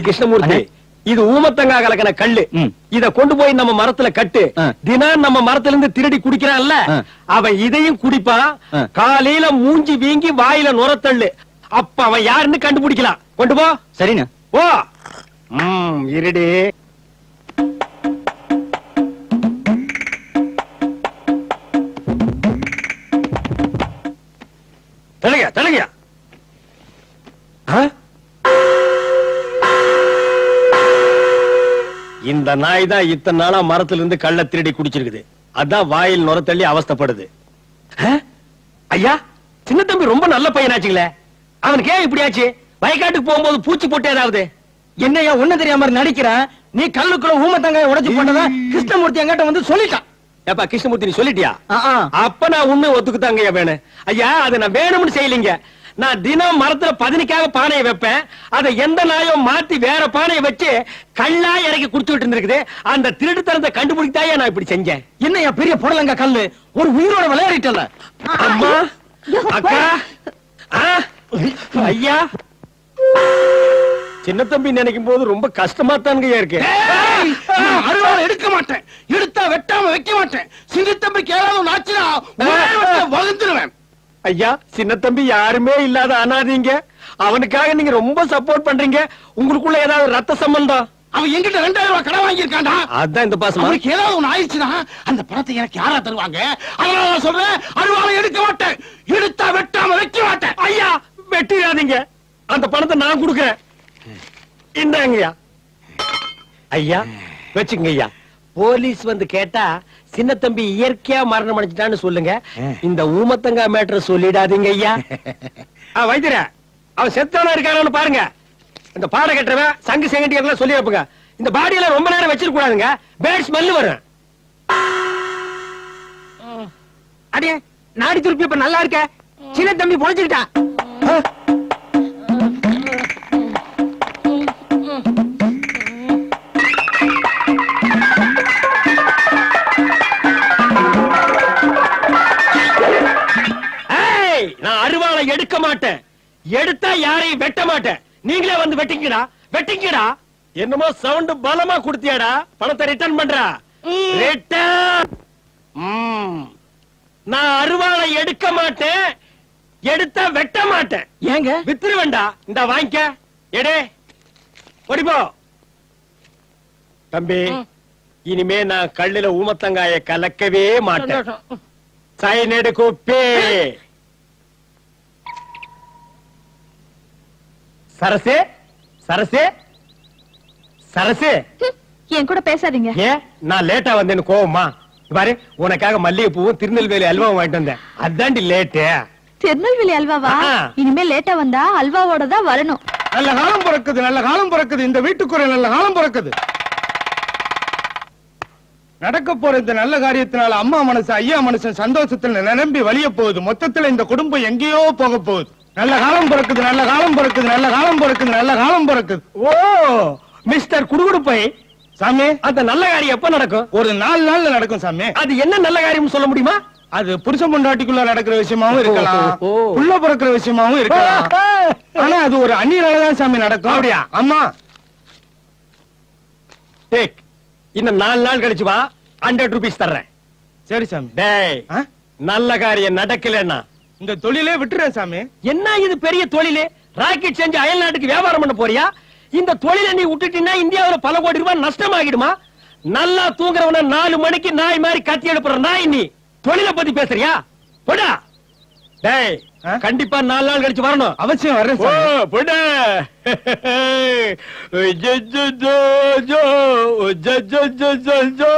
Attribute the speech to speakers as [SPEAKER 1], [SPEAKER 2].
[SPEAKER 1] கிருஷ்ணமூர்த்தி. இது ஊமத்தங்கா கலக்கின கல்லு. இத கொண்டு போய் நம்ம மரத்துல கட்டு. தினம் நம்ம மரத்துல இருந்து திருடி குடிக்கிறான்ல. அவன் இதையும் குடிப்பான். காலையில மூஞ்சி வீங்கி வாயில நுரத்தள்ளு. அப்ப அவன் யாருன்னு கண்டுபிடிக்கலாம். கொண்டு போ.
[SPEAKER 2] சரிண்ணா.
[SPEAKER 1] ஓ இருடி. இந்த நாய் தான் இத்தனை நாளா மரத்துல இருந்து கள்ள திருடி குடிச்சிருக்குது. அதான் வாயில் நுர தள்ளி அவஸ்தைப்படுது? ஐயா சின்ன தம்பி ரொம்ப நல்ல பையனாச்சுங்களே. அவனுக்கு ஏன் இப்படி ஆச்சு வயக்காட்டுக்கு போகும்போது பூச்சி போட்டு ஏதாவது?
[SPEAKER 2] என்னையா ஒண்ணு தெரியாம நடிக்கிற நீ கல்லுக்குள்ள ஊமத்தங்காய உடைச்சு போட்டதா கிருஷ்ணமூர்த்தி என்கிட்ட வந்து சொல்லிட்டான்.
[SPEAKER 1] ஏப்பா கிருஷ்ணமூர்த்தி நீ சொல்லிட்டியா. அப்ப நான் உண்மை ஒத்துக்குதாங்க ஐயா வேணும். ஐயா அதை நான் வேணும்னு செய்யலீங்க. நான் தினம் மரத்துல பதினிக்காக பானையை வைப்பேன். அதை எந்த நாயும் மாத்தி வேற பானையை வச்சு கல்லா இறக்கி குடிச்சுட்டு இருந்திருக்குது அந்த திருட்டுத்தனத்தை கண்டுபிடித்தாயே நான் இப்படி செஞ்சேன்.
[SPEAKER 2] என்னையா பெரிய புடலங்க கல்லு? ஒரு உயிரோட விளையாடிட்டல.
[SPEAKER 1] அம்மா அக்கா ஆ, ஐயா. சின்ன தம்பி நினைக்கும் போது ரொம்ப கஷ்டமா தானுங்க இருக்கு.
[SPEAKER 2] அருவாள் எடுக்க மாட்டேன். எடுத்தா வெட்டாம வைக்க மாட்டேன். சிங்கத்தம்பிக்கு ஏதாவது நாச்சுனா வகுந்துருவேன்
[SPEAKER 1] ஐயா சின்ன தம்பி யாருமே இல்லாத அனாதீங்க. அவனுக்காக நீங்க ரொம்ப சப்போர்ட் பண்றீங்க. உங்களுக்குள்ள ஏதாவது ரத்த சம்பந்தம்?
[SPEAKER 2] அவன் என்கிட்ட ரெண்டாயிரம் ரூபாய் கடன் வாங்கியிருக்கான்டா.
[SPEAKER 1] அதான் இந்த பாசமா?
[SPEAKER 2] அவனுக்கு ஏதாவது ஒண்ணு ஆயிடுச்சுன்னா அந்த பணத்தை எனக்கு யாரா தருவாங்க? அதனால நான் சொல்றேன் அருவாளை எடுக்க மாட்டேன். எடுத்தா வெட்டாம வைக்க மாட்டேன்.
[SPEAKER 1] ஐயா வெட்டிடாதீங்க. அந்த பணத்தை நான் கொடுக்கறேன். இந்தாங்கய்யா. ஐயா வச்சுங்க ஐயா போலீஸ் வந்து கேட்டா சின்ன தம்பி இயற்கையா மரணம் அடைஞ்சிட்டான்னு சொல்லுங்க. இந்த ஊமத்தங்கா மேட்டர் சொல்லிடாதீங்க ஐயா. ஆ, வைத்தியர அவன் செத்தானா இருக்கானு பாருங்க. இந்த பாட கட்டுறவன் சங்கு செங்கட்டி எல்லாம் சொல்லி வைப்புங்க. இந்த பாடி எல்லாம் ரொம்ப நேரம் வச்சிருக்க கூடாதுங்க. பேட் ஸ்மெல் வரும்.
[SPEAKER 2] அடே நாடி துருப்பி இப்ப நல்லா இருக்க. சின்ன தம்பி பொழைச்சுக்கிட்டா.
[SPEAKER 1] ஏய் நான் அருவாளை எடுக்க மாட்டேன். எடுத்தா யாரையும் வெட்ட மாட்டேன். நீங்களே வந்து வெட்டிங்கடா வெட்டிங்கடா என்னமோ சவுண்ட் பலமா குடுத்தியாடா? பணத்தை ரிட்டர்ன் பண்றா? நான் அருவாளை எடுக்க மாட்டேன். எடுத்தா வெட்ட மாட்டேன்.
[SPEAKER 2] ஏங்க?
[SPEAKER 1] வித்துருவேண்டா இந்த வாங்கிக்க. எடே. ஓடிப்போ தம்பி இனிமே நான் கல்லுல ஊமத்தங்காய கலக்கவே மாட்டேன். சைனடு குப்பி. சரசு சரசு சரசு.
[SPEAKER 3] என் கூட பேசாதீங்க.
[SPEAKER 1] ஏன்? நான் லேட்டா வந்தேன்னு கோவமா? பாரு உனக்காக மல்லிகை பூவும் திருநெல்வேலி அல்வாவும் வாங்கிட்டு வந்தேன். அதாண்டி லேட்டு
[SPEAKER 3] திருநெல்வேலி அல்வாவா. இனிமே லேட்டா வந்தா அல்வாவோட தான் வரணும்.
[SPEAKER 2] நல்ல காலம் பிறக்குது நல்ல காலம் பிறக்குது. இந்த வீட்டுக்குறை நல்ல காலம் பிறக்குது. நடக்க போற இந்த நல்ல காரியத்தினால அம்மா மனசு ஐயா மனசு சந்தோஷத்துல நிரம்பி வலிய போகுது. மொத்தத்துல இந்த குடும்பம் எங்கேயோ போக போகுது. நல்ல காலம் பிறக்குது நல்ல காலம் பிறக்குது நல்ல காலம் பிறக்குது நல்ல காலம் பிறக்குது.
[SPEAKER 1] ஓ மிஸ்டர் குடுகுடுப்பை.
[SPEAKER 2] சாமி
[SPEAKER 1] அந்த நல்ல காரியம் எப்ப நடக்கும்?
[SPEAKER 2] ஒரு நாலு நாள்ல நடக்கும் சாமி.
[SPEAKER 1] அது என்ன நல்ல காரியம் சொல்ல முடியுமா?
[SPEAKER 2] அது புருஷன் பொண்டாட்டிக்குள்ள நடக்கிற விஷயமாவும் இருக்கலாம். புள்ள பிறக்கிற விஷயமாவும் இருக்கலாம். ஆனா அது ஒரு அந்நியனாலதான் சாமி நடக்கும்.
[SPEAKER 1] அப்படியா?
[SPEAKER 2] ஆமா.
[SPEAKER 1] டேக். இன்னும் நாலு நாள் கழிச்சு வா. ஹண்ட்ரட் ருபீஸ் தர்றேன்.
[SPEAKER 2] சரி சாமி.
[SPEAKER 1] டேய்? நல்ல காரியம் நடக்கலன்னா
[SPEAKER 2] இந்த தொழிலே விட்டுறேன் சாமி.
[SPEAKER 1] என்ன இது பெரிய தொழிலே? ராக்கெட் செஞ்சு அயல் நாட்டுக்கு வியாபாரம் பண்ண போறியா? இந்த தொழிலை நீ விட்டுட்டீங்கன்னா இந்தியாவில பல கோடி ரூபாய் நஷ்டமாகிடுமா? நல்லா தூங்குறவன நாலு மணிக்கு நாய் மாதிரி கத்தி எழுப்புற நாய் நீ. தொழிலை பத்தி பேசுறியா? போடா. டேய் கண்டிப்பா நாலு நாள் கழிச்சு வரணும்.
[SPEAKER 2] அவசியம் வர்றேன்
[SPEAKER 1] ஓ போடா. ஜோ ஜோ ஜோ ஜோ ஜோ ஜோ.